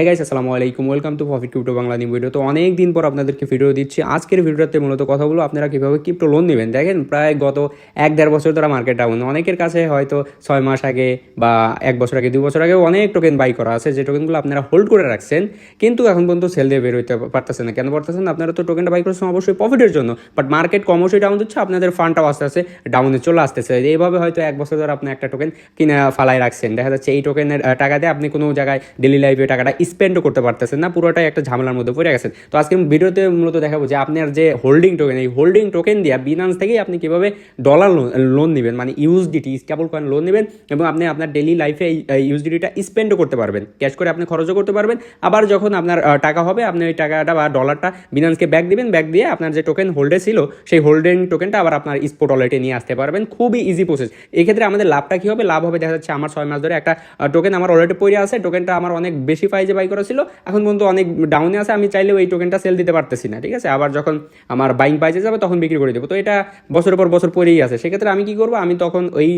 হ্যাঁ গাইস আসসালামু আলাইকুম। Welcome to profit crypto Bangla new video তো অনেক দিন পর আপনাদেরকে ভিডিও দিচ্ছি। আজকের ভিডিওতে মূলত কথা বলব আপনারা কীভাবে ক্রিপ্টো লোন নেবেন। দেখেন, প্রায় গত এক দেড় বছর ধরে মার্কেট ডাউন অনেকের কাছে হয়তো ছয় মাস আগে বা এক বছর আগে, দুই বছর আগে অনেক টোকেন বাই করা আছে। যে টোকেনগুলো আপনারা হোল্ড করে রাখছেন, কিন্তু এখন পর্যন্ত সেল দিয়ে বের হইতে পারতেছেন না। কেন পারতেছেন আপনারা তো টোকেনটা বাই করেছেন অবশ্যই প্রফিটের জন্য। বাট মার্কেট কমর্শই ডাউন হচ্ছে আপনাদের ফান্ডটাও আস্তে আস্তে ডাউনে চলে আসতেছে। এইভাবে হয়তো এক বছর ধরে আপনি একটা টোকেন কিনে ফালাই রাখছেন। দেখা যাচ্ছে এই টোকেনের টাকা দিয়ে আপনি কোনো জায়গায় ডেলি লাইফে টাকাটা স্পেন্ডও করতে পারতেছেন না, পুরোটাই একটা ঝামেলার মধ্যে পড়ে গেছেন। তো আজকে ভিডিওতে মূলত দেখাবো যে আপনার যে হোল্ডিং টোকেন এই হোল্ডিং টোকেন দিয়ে বিনান্স থেকেই আপনি কীভাবে ডলার লোন নেবেন মানে ইউএসডিটি স্টেবল কয়েন লোন নেবেন এবং আপনি আপনার ডেলি লাইফে এই ইউএসডিটিটা স্পেন্ডও করতে পারবেন। ক্যাশ করে আপনি খরচও করতে পারবেন। আবার যখন আপনার টাকা হবে, আপনি ওই টাকাটা বা ডলারটা বিনান্সকে ব্যাক দিবেন ব্যাক দিয়ে আপনার যে টোকেন হোল্ডে ছিল, সেই হোল্ডিং টোকেনটা আবার আপনার স্পোর্ট ওয়ালেটে নিয়ে আসতে পারবেন। খুবই ইজি প্রসেস এক্ষেত্রে আমাদের লাভটা কী হবে? লাভ হবে, দেখা যাচ্ছে আমার ছয় মাস ধরে একটা টোকেন আমার ওয়ালেটে পড়ে আছে। টোকেনটা আমার অনেক বেশি প্রাইজে বাই করা ছিল এখন পর্যন্ত অনেক ডাউনে আছে, আমি চাইলেও এই টোকেনটা সেল দিতে পারতেছি না, ঠিক আছে? আবার যখন আমার বাইং প্রাইজে যাবে, তখন বিক্রি করে দেবো। তো এটা বছরের পর বছর পরেই আছে। সেক্ষেত্রে আমি কি করব? আমি তখন ওই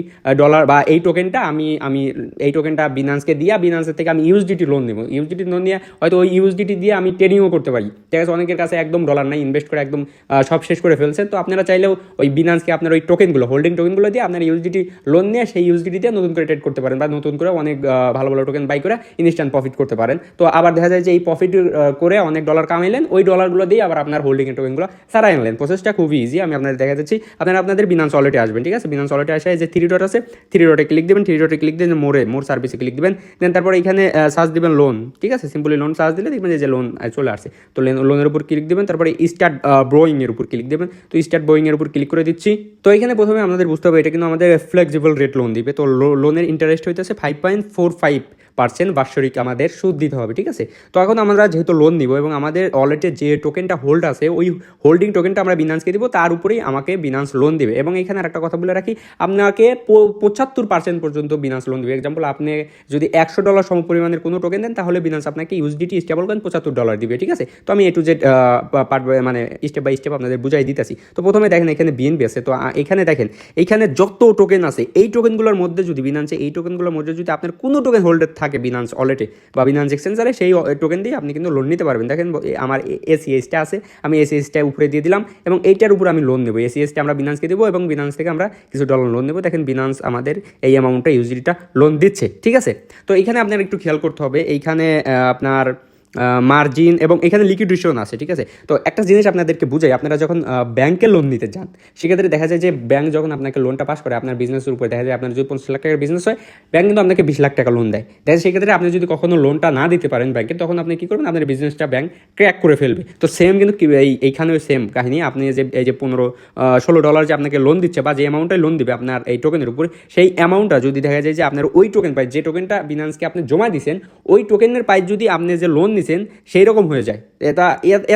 ডলার বা এই টোকেনটা আমি আমি এই টোকেনটা বিনান্সকে দিয়া বিনান্সের থেকে আমি ইউএসডিটি লোন নেব। ইউএসডিটি লোন নিয়ে হয়তো ওই ইউএসডিটি দিয়ে আমি ট্রেডিংও করতে পারি। ঠিক আছে? অনেকের কাছে একদম ডলার নাই ইনভেস্ট করে একদম সব শেষ করে ফেলছে। তো আপনারা চাইলেও ওই বিনান্সকে আপনার ওই টোকেনগুলো হোল্ডিং টোকেনগুলো দিয়ে আপনার ইউএসডিটি লোন নিয়ে সেই ইউএসডিটি দিয়ে নতুন করে ট্রেড করতে পারেন বা নতুন করে অনেক ভালো ভালো টোকেন বাই করে ইনস্ট্যান্ট প্রফিট করতে পারেন। তো আবার দেখা যায় যে এই প্রফিট করে অনেক ডলার কামাইলেন, ওই ডলারগুলো দিয়ে আবার আপনার হোল্ডিং টোকেনগুলো সারাই আনলেন। প্রসেসটা খুবই ইজি আমি আপনাদের দেখা যাচ্ছি আপনারা আপনাদের বিনান্স ওয়ালেটে আসবেন, ঠিক আছে? বিনান্স ওয়ালেটে আসে যে থ্রি ডট আছে থ্রি ডটে ক্লিক দেবেন থ্রি ডটে ক্লিক দিয়ে মোরে মোর সার্ভিসে ক্লিক দেবেন। দেন তারপর এখানে সার্চ দিবেন লোন ঠিক আছে? সিম্পলি লোন সার্চ দিলে দেখবেন যে লোন চলে আসছে। তো লোনের উপর ক্লিক দেবেন, তারপরে স্টার্ট ব্রোয়িং এর উপর ক্লিক দেবেন। তো স্টার্ট ব্রোয়িং এর উপর ক্লিক করে দিচ্ছি। তো এখানে প্রথমে আমাদের বুঝতে হবে, এটা কিন্তু আমাদের ফ্লেক্সিবল রেট লোন দিবে। তো লোনের ইন্টারেস্ট হইতেছে five point four five percent বাৎসরিক আমাদের সুদ দিতে হবে, ঠিক আছে? তো এখন আমরা যেহেতু লোন নিব এবং আমাদের ওয়ালেটে যে টোকেনটা হোল্ড আছে, ওই হোল্ডিং টোকেনটা আমরা বিনান্সকে দিব, তার উপরেই আমাকে বিনান্স লোন দিবে। এবং এখানে আরেকটা কথা বলে রাখি, আপনাকে পঁচাত্তর পার্সেন্ট পর্যন্ত বিনান্স লোন দিবে। এক্সাম্পল আপনি যদি একশো ডলার সম পরিমাণের কোনো টোকেন দেন, তাহলে বিনান্স আপনাকে ইউএসডিটি স্টেবল কয়েন পঁচাত্তর ডলার দিবে, ঠিক আছে? তো আমি এ টু জেড পার্ট মানে স্টেপ বাই স্টেপ আপনাদের বুঝাই দিতেছি। তো প্রথমে দেখেন এখানে বিএনপি আছে, তো এখানে দেখেন, এখানে যত টোকেন আছে, এই টোকেনগুলোর মধ্যে যদি বিনান্সে এই টোকেনগুলোর মধ্যে যদি আপনার কোনো টোকেন হোল্ডার থাকে বিনান্স ওয়ালেটে বা বিনান্স এক্সচেঞ্জারে সেই টোকেন দিয়ে আপনি কিন্তু লোন নিতে পারবেন। দেখেন আমার এসিএসটা আছে, আমি এসিএসটা উপরে দিয়ে দিলাম এবং এইটার উপর আমি লোন নেব। এসিএসটা আমরা বিনান্সকে দেবো এবং বিনান্স থেকে আমরা কিছু ডলার লোন দেবো দেখেন বিনান্স আমাদের এই অ্যামাউন্টটা ইউজিলিটা লোন দিচ্ছে, ঠিক আছে? তো এখানে আপনার একটু খেয়াল করতে হবে। এইখানে আপনার মার্জিন এবং এখানে লিকুইডেশন আছে, ঠিক আছে? তো একটা জিনিস আপনাদেরকে বুঝাই, আপনারা যখন ব্যাংকে লোন নিতে যান, সেক্ষেত্রে দেখা যায় যে ব্যাংক যখন আপনাকে লোনটা পাস করে, আপনার বিজনেসের উপরে, দেখা যায় আপনার যদি পঞ্চাশ লাখ টাকার বিজনেস হয় ব্যাংক কিন্তু আপনাকে বিশ লাখ টাকা লোন দেয়। দেখা যায় সেক্ষেত্রে আপনি যদি কখনো লোনটা না দিতে পারেন ব্যাংকে তখন আপনি কী করবেন? আপনার বিজনেসটা ব্যাংক ক্র্যাক করে ফেলবে। তো সেম কিন্তু এইখানেও সেম কাহিনী। আপনি যে, এই যে পনেরো ষোলো ডলার যে আপনাকে লোন দিচ্ছে বা যে অ্যামাউন্টটাই লোন দিবে আপনার এই টোকেনের উপরে, সেই অ্যামাউন্টটা যদি দেখা যায় যে আপনার ওই টোকেন পাই, যে টোকেনটা বিনান্সকে আপনি জমা দিয়েছেন ওই টোকেনের পাই যদি আপনি যে লোন নিছেন সেই রকম হয়ে যায়। এটা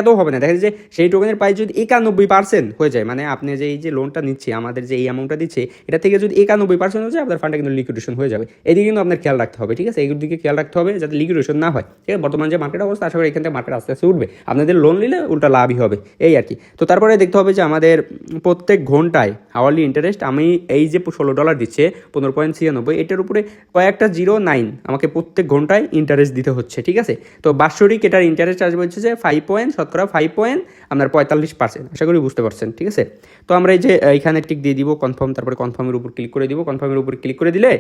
এত হবে না। দেখা যে সেই টোকেনের প্রাইস যদি একানব্বই পার্সেন্ট হয়ে যায় মানে আপনি যে এই যে লোনটা নিচ্ছে, আমাদের যে এই অ্যামাউন্টটা দিচ্ছে, এটা থেকে যদি একানব্বই পার্সেন্ট হয়ে যায়, আপনার ফান্ডটা কিন্তু লিকুইডেশন হয়ে যাবে। এদিকে কিন্তু আপনার খেয়াল রাখতে হবে, ঠিক আছে? এইগুলোর দিকে খেয়াল রাখতে হবে যাতে লিকুইডেশন না হয়, ঠিক আছে? বর্তমান যে মার্কেট অবস্থা, আশা করি এখান থেকে মার্কেট আস্তে আস্তে উঠবে। আপনাদের লোন নিলে উল্টা লাভই হবে, এই আর কি। তো তারপরে দেখতে হবে যে আমাদের প্রত্যেক ঘন্টায় আওয়ারলি ইন্টারেস্ট আমি এই যে ষোলো ডলার দিচ্ছে, পনেরো পয়েন্ট ছিয়ানব্বই, এটার উপরে কয়েকটা জিরো নাইন আমাকে প্রত্যেক ঘন্টায় ইন্টারেস্ট দিতে হচ্ছে, ঠিক আছে? তো বাৎসরিক এটার ইন্টারেস্ট আসবে হচ্ছে যে ফাইভ পয়েন্ট শতকরা ফাইভ পয়েন্ট আপনার পঁয়তাল্লিশ পার্সেন্ট আশা করি বুঝতে পারছেন, ঠিক আছে? তো আমরা এই যে এখানে টিক দিয়ে দিব কনফার্ম তারপরে কনফার্মের উপর ক্লিক করে দিব। কনফার্মের উপর ক্লিক করে দিলে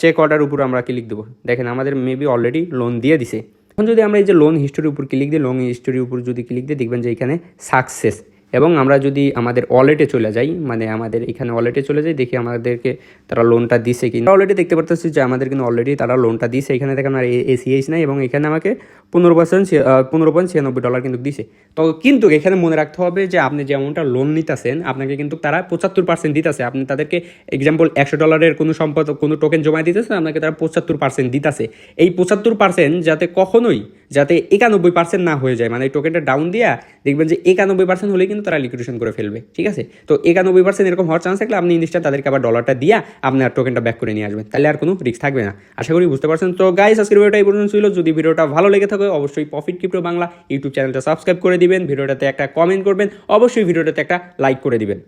চেক অর্ডার উপর আমরা ক্লিক দেবো। দেখেন, আমাদের মেবি অলরেডি লোন দিয়ে দিছে। এখন যদি আমরা এই যে লোন হিস্টোরির উপর ক্লিক দিই লোন হিস্টোরির উপর যদি ক্লিক দিই, দেখবেন যে এখানে সাকসেস এবং আমরা যদি আমাদের ওয়ালেটে চলে যাই মানে আমাদের এখানে ওয়ালেটে চলে যাই, দেখি আমাদেরকে তারা লোনটা দিছে কি অলরেডি দেখতে পারতেছি যে আমাদের কিন্তু অলরেডি তারা লোনটা দিছে। এখানে দেখেন আমার এসিএইচ নাই এবং এখানে আমাকে পনেরো পার্সেন্ট পনেরো পয়েন্ট ছিয়ানব্বই ডলার কিন্তু দিছে। তো কিন্তু এখানে মনে রাখতে হবে যে আপনি যে অ্যামাউন্টটা লোন নিতেছেন, আপনাকে কিন্তু তারা পঁচাত্তর পার্সেন্ট দিতেছে। আপনি তাদেরকে এক্সাম্পল একশো ডলারের কোনো সম্পদ, কোনো টোকেন জমা দিতেছে আপনাকে তারা পঁচাত্তর পার্সেন্ট দিতেছে। এই পঁচাত্তর পার্সেন্ট যাতে কখনোই, যাতে একানব্বই পার্সেন্ট না হয়ে যায় মানে এই টোকেনটা ডাউন দিয়া দেখবেন যে একানব্বই পার্সেন্ট হলেই কিন্তু তারা লিকুইডেশন করে ফেলবে, ঠিক আছে? তো একানব্বই পার্সেন্ট এরকম হওয়ার চান্স থাকলে আপনি জিনিসটা তাদেরকে আবার ডলারটা দিয়ে আপনার টোকেনটা ব্যাক করে নিয়ে আসবেন। তাহলে আর কোনো রিস্ক থাকবে না। আশা করি বুঝতে পারছেন। তো গাইস আজকের ভিডিওটা এই পর্যন্ত ছিল। যদি ভিডিওটা ভালো লেগে থাকে, অবশ্যই প্রফিট ক্রিপ্টো বাংলা ইউটিউব চ্যানেলটা সাবস্ক্রাইব করে দিবেন। ভিডিওটাতে একটা কমেন্ট করবেন। অবশ্যই ভিডিওটাতে একটা লাইক করে দিবেন।